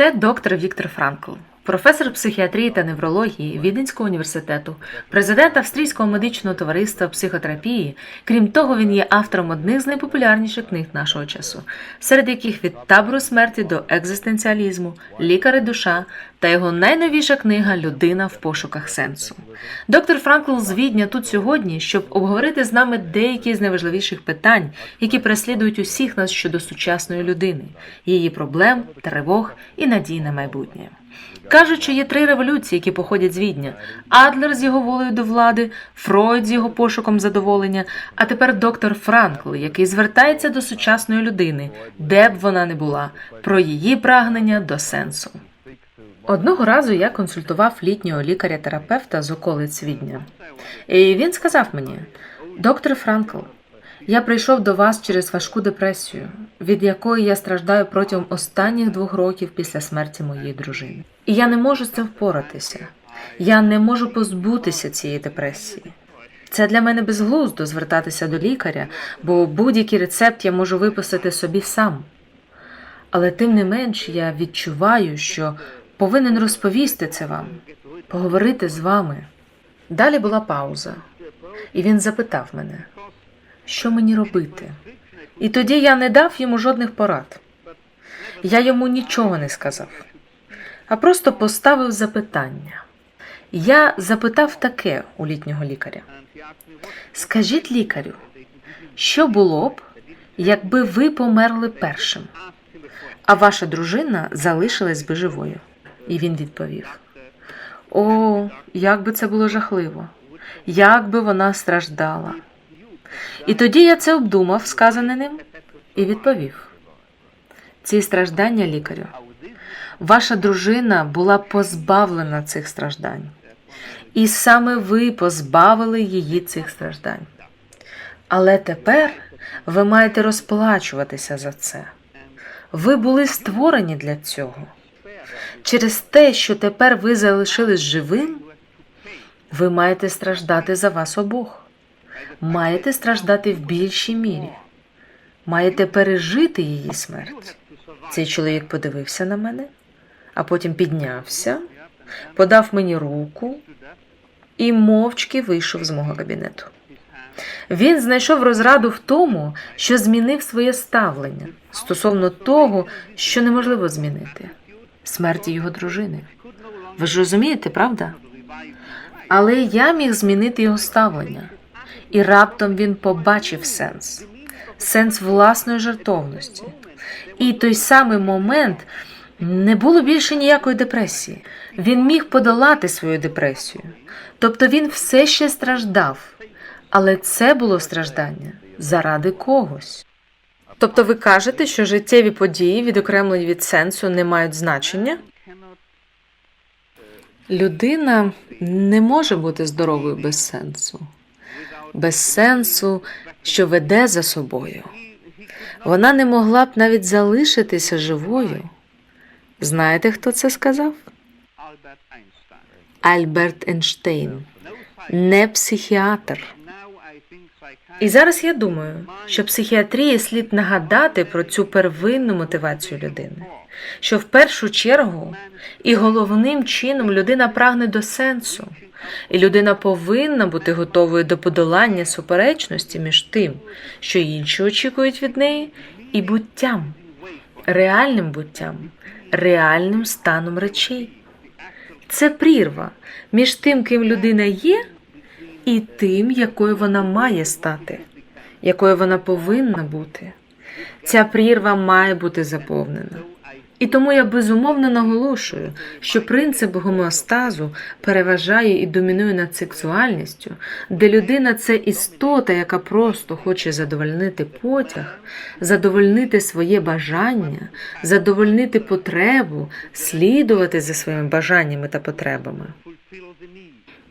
Це доктор Віктор Франкл, професор психіатрії та неврології Віденського університету, президент Австрійського медичного товариства психотерапії. Крім того, він є автором одних з найпопулярніших книг нашого часу, серед яких від табору смерті до екзистенціалізму, лікар і душа та його найновіша книга Людина в пошуках сенсу. Доктор Франкл з Відня тут сьогодні, щоб обговорити з нами деякі з найважливіших питань, які переслідують усіх нас щодо сучасної людини, її проблем, тривог і надій на майбутнє. Кажуть, що є три революції, які походять з Відня: Адлер з його волею до влади, Фройд з його пошуком задоволення, а тепер доктор Франкл, який звертається до сучасної людини, де б вона не була, про її прагнення до сенсу. Одного разу я консультував літнього лікаря-терапевта з околиць Відня. І він сказав мені: доктор Франкл, я прийшов до вас через важку депресію, від якої я страждаю протягом останніх двох років після смерті моєї дружини. І я не можу з цим впоратися. Я не можу позбутися цієї депресії. Це для мене безглуздо звертатися до лікаря, бо будь-який рецепт я можу виписати собі сам. Але тим не менш я відчуваю, що повинен розповісти це вам, поговорити з вами. Далі була пауза, і він запитав мене, що мені робити. І тоді я не дав йому жодних порад. Я йому нічого не сказав, а просто поставив запитання. Я запитав таке у літнього лікаря: Скажіть лікарю, що було б, якби ви померли першим, а ваша дружина залишилась би живою? І він відповів: О, як би це було жахливо, як би вона страждала. І тоді я це обдумав, сказане ним, і відповів: ці страждання лікарю. Ваша дружина була позбавлена цих страждань, і саме ви позбавили її цих страждань. Але тепер ви маєте розплачуватися за це. Ви були створені для цього. Через те, що тепер ви залишились живим, ви маєте страждати за вас обох, маєте страждати в більшій мірі, маєте пережити її смерть. Цей чоловік подивився на мене, а потім піднявся, подав мені руку і мовчки вийшов з мого кабінету. Він знайшов розраду в тому, що змінив своє ставлення стосовно того, що неможливо змінити смерті його дружини. Ви ж розумієте, правда? Але я міг змінити його ставлення, і раптом він побачив сенс, сенс власної жертовності. І той самий момент не було більше ніякої депресії. Він міг подолати свою депресію. Тобто він все ще страждав, але це було страждання заради когось. Тобто ви кажете, що життєві події, відокремлені від сенсу, не мають значення? Людина не може бути здоровою без сенсу, без сенсу, що веде за собою. Вона не могла б навіть залишитися живою. Знаєте, хто це сказав? Альберт Ейнштейн, не психіатр. І зараз я думаю, що психіатрії слід нагадати про цю первинну мотивацію людини, що в першу чергу і головним чином людина прагне до сенсу, і людина повинна бути готовою до подолання суперечності між тим, що інші очікують від неї, і буттям, реальним буттям, реальним станом речей. Це прірва між тим, ким людина є і тим, якою вона має стати, якою вона повинна бути. Ця прірва має бути заповнена. І тому я безумовно наголошую, що принцип гомеостазу переважає і домінує над сексуальністю, де людина це істота, яка просто хоче задовольнити потяг, задовольнити своє бажання, задовольнити потребу, слідувати за своїми бажаннями та потребами.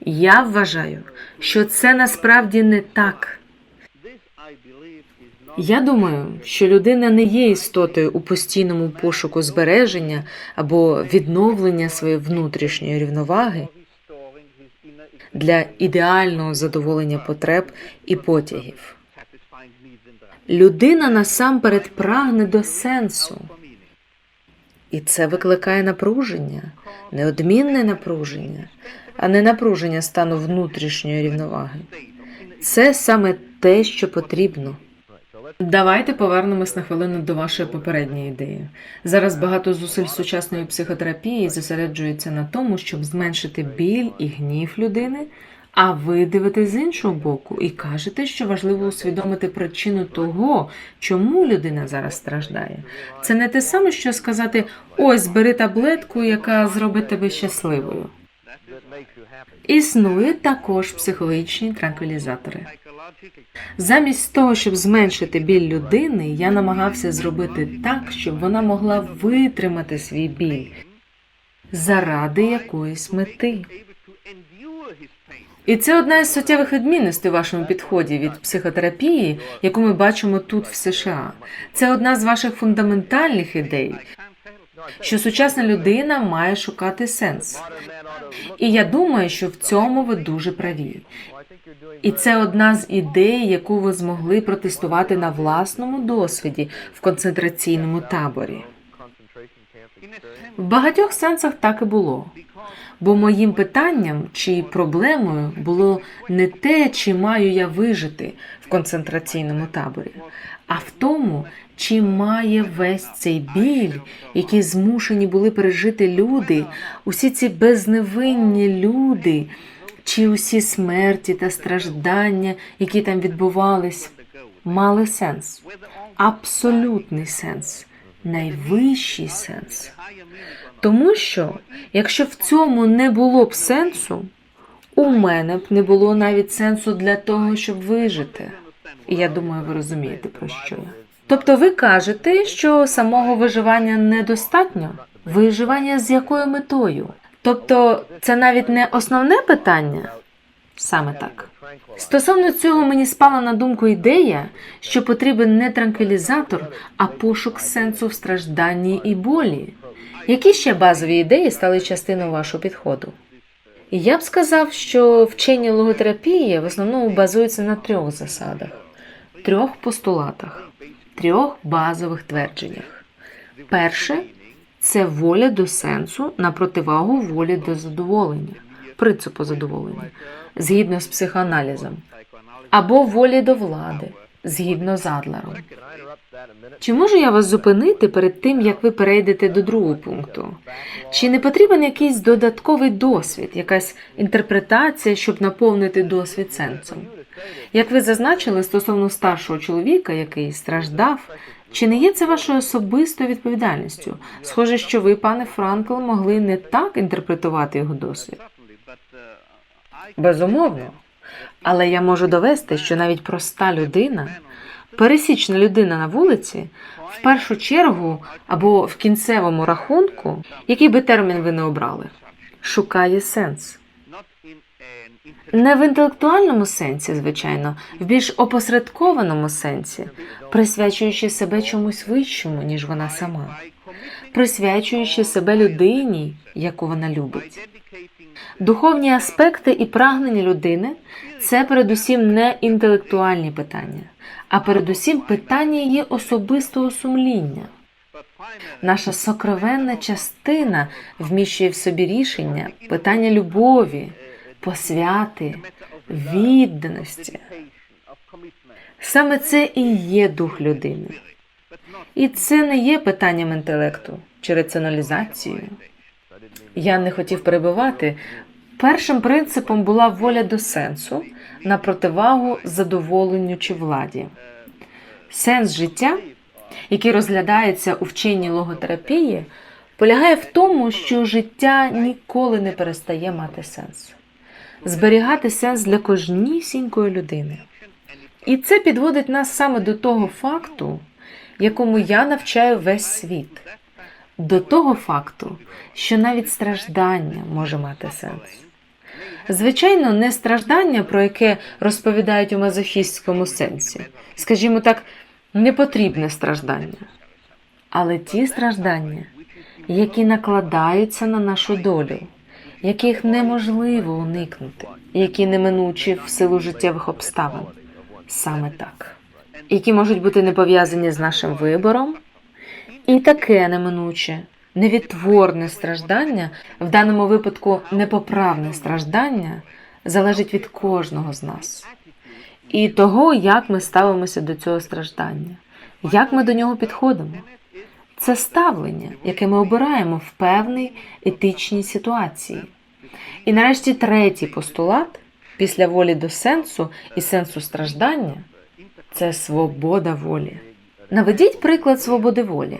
Я вважаю, що це насправді не так. Я думаю, що людина не є істотою у постійному пошуку збереження або відновлення своєї внутрішньої рівноваги для ідеального задоволення потреб і потягів. Людина насамперед прагне до сенсу. І це викликає напруження, неодмінне напруження, а не напруження стану внутрішньої рівноваги. Це саме те, що потрібно. Давайте повернемось на хвилину до вашої попередньої ідеї. Зараз багато зусиль сучасної психотерапії зосереджується на тому, щоб зменшити біль і гнів людини. А ви дивитесь з іншого боку і кажете, що важливо усвідомити причину того, чому людина зараз страждає. Це не те саме, що сказати: ось бери таблетку, яка зробить тебе щасливою. Існують також психологічні транквілізатори. Замість того, щоб зменшити біль людини, я намагався зробити так, щоб вона могла витримати свій біль заради якоїсь мети. І це одна із суттєвих відмінностей у вашому підході від психотерапії, яку ми бачимо тут в США. Це одна з ваших фундаментальних ідей, що сучасна людина має шукати сенс. І я думаю, що в цьому ви дуже праві. І це одна з ідей, яку ви змогли протестувати на власному досвіді в концентраційному таборі. В багатьох сенсах так і було. Бо моїм питанням чи проблемою було не те, чи маю я вижити в концентраційному таборі, а в тому, чи має весь цей біль, який змушені були пережити люди, усі ці безневинні люди, чи усі смерті та страждання, які там відбувались, мали сенс, абсолютний сенс, найвищий сенс. Тому що, якщо в цьому не було б сенсу, у мене б не було навіть сенсу для того, щоб вижити. І я думаю, ви розумієте про що. Тобто ви кажете, що самого виживання недостатньо? Виживання з якою метою? Тобто це навіть не основне питання? Саме так. Стосовно цього мені спала на думку ідея, що потрібен не транквілізатор, а пошук сенсу в стражданні і болі. Які ще базові ідеї стали частиною вашого підходу? Я б сказав, що вчення логотерапії в основному базується на трьох засадах, трьох постулатах, трьох базових твердженнях. Перше це воля до сенсу на противагу волі до задоволення, принципу задоволення, згідно з психоаналізом, або волі до влади, згідно з Адлером. Чи можу я вас зупинити перед тим, як ви перейдете до другого пункту? Чи не потрібен якийсь додатковий досвід, якась інтерпретація, щоб наповнити досвід сенсом? Як ви зазначили стосовно старшого чоловіка, який страждав, чи не є це вашою особистою відповідальністю? Схоже, що ви, пане Франкл, могли не так інтерпретувати його досвід. Безумовно. Але я можу довести, що навіть проста людина, пересічна людина на вулиці, в першу чергу або в кінцевому рахунку, який би термін ви не обрали, шукає сенс. Не в інтелектуальному сенсі, звичайно, в більш опосередкованому сенсі, присвячуючи себе чомусь вищому, ніж вона сама, присвячуючи себе людині, яку вона любить. Духовні аспекти і прагнення людини це передусім не інтелектуальні питання, а передусім питання її особистого сумління. Наша сокровенна частина вміщує в собі рішення, питання любові, посвяти, відданості. Саме це і є дух людини. І це не є питанням інтелекту чи раціоналізацією. Я не хотів перебивати. Першим принципом була воля до сенсу на противагу задоволенню чи владі. Сенс життя, який розглядається у вченні логотерапії, полягає в тому, що життя ніколи не перестає мати сенс, зберігати сенс для кожнісінької людини. І це підводить нас саме до того факту, якому я навчаю весь світ, до того факту, що навіть страждання може мати сенс. Звичайно, не страждання, про яке розповідають у мазохістському сенсі, скажімо так, непотрібне страждання, але ті страждання, які накладаються на нашу долю, яких неможливо уникнути, які неминучі в силу життєвих обставин, саме так, які можуть бути не пов'язані з нашим вибором, і таке неминуче невідтворне страждання, в даному випадку непоправне страждання, залежить від кожного з нас і того, як ми ставимося до цього страждання, як ми до нього підходимо. Це ставлення, яке ми обираємо в певній етичній ситуації. І нарешті третій постулат після волі до сенсу і сенсу страждання це свобода волі. Наведіть приклад свободи волі.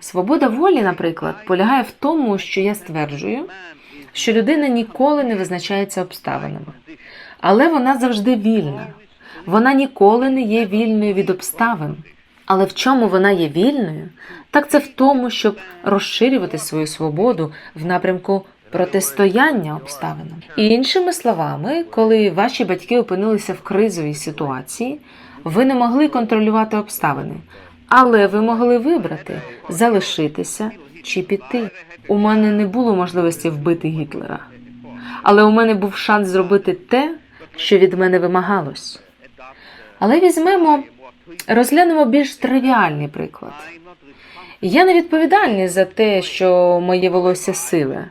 Свобода волі, наприклад, полягає в тому, що я стверджую, що людина ніколи не визначається обставинами, але вона завжди вільна. Вона ніколи не є вільною від обставин. Але в чому вона є вільною, так це в тому, щоб розширювати свою свободу в напрямку протистояння обставинам. І іншими словами, коли ваші батьки опинилися в кризовій ситуації, ви не могли контролювати обставини, але ви могли вибрати залишитися чи піти. У мене не було можливості вбити Гітлера, але у мене був шанс зробити те, що від мене вимагалось. Але візьмемо, розглянемо більш тривіальний приклад. Я не відповідальний за те, що моє волосся сиве,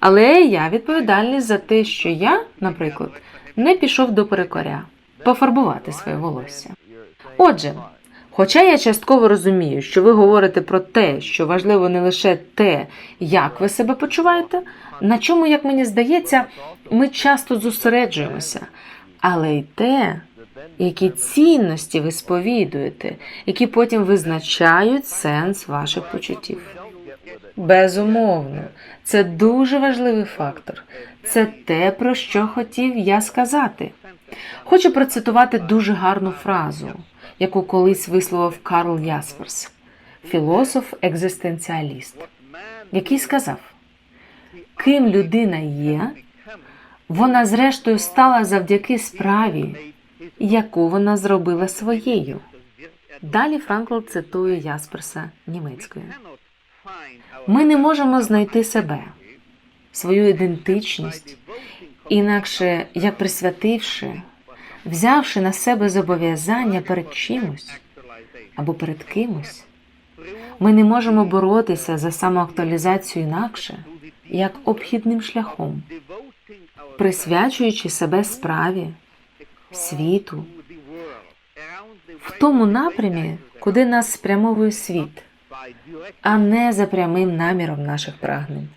але я відповідальний за те, що я, наприклад, не пішов до перекоря пофарбувати своє волосся. Отже, хоча я частково розумію, що ви говорите про те, що важливо не лише те, як ви себе почуваєте, на чому, як мені здається, ми часто зосереджуємося, але й те, які цінності ви сповідуєте, які потім визначають сенс ваших почуттів. Безумовно, це дуже важливий фактор. Це те, про що хотів я сказати. Хочу процитувати дуже гарну фразу, яку колись висловив Карл Ясперс, філософ-екзистенціаліст, який сказав: ким людина є, вона зрештою стала завдяки справі, яку вона зробила своєю. Далі Франкл цитує Ясперса німецькою. Ми не можемо знайти себе, свою ідентичність, інакше як присвятивши, взявши на себе зобов'язання перед чимось або перед кимось. Ми не можемо боротися за самоактуалізацію інакше, як обхідним шляхом, присвячуючи себе справі, світу, в тому напрямі, куди нас спрямовує світ, а не за прямим наміром наших прагнень.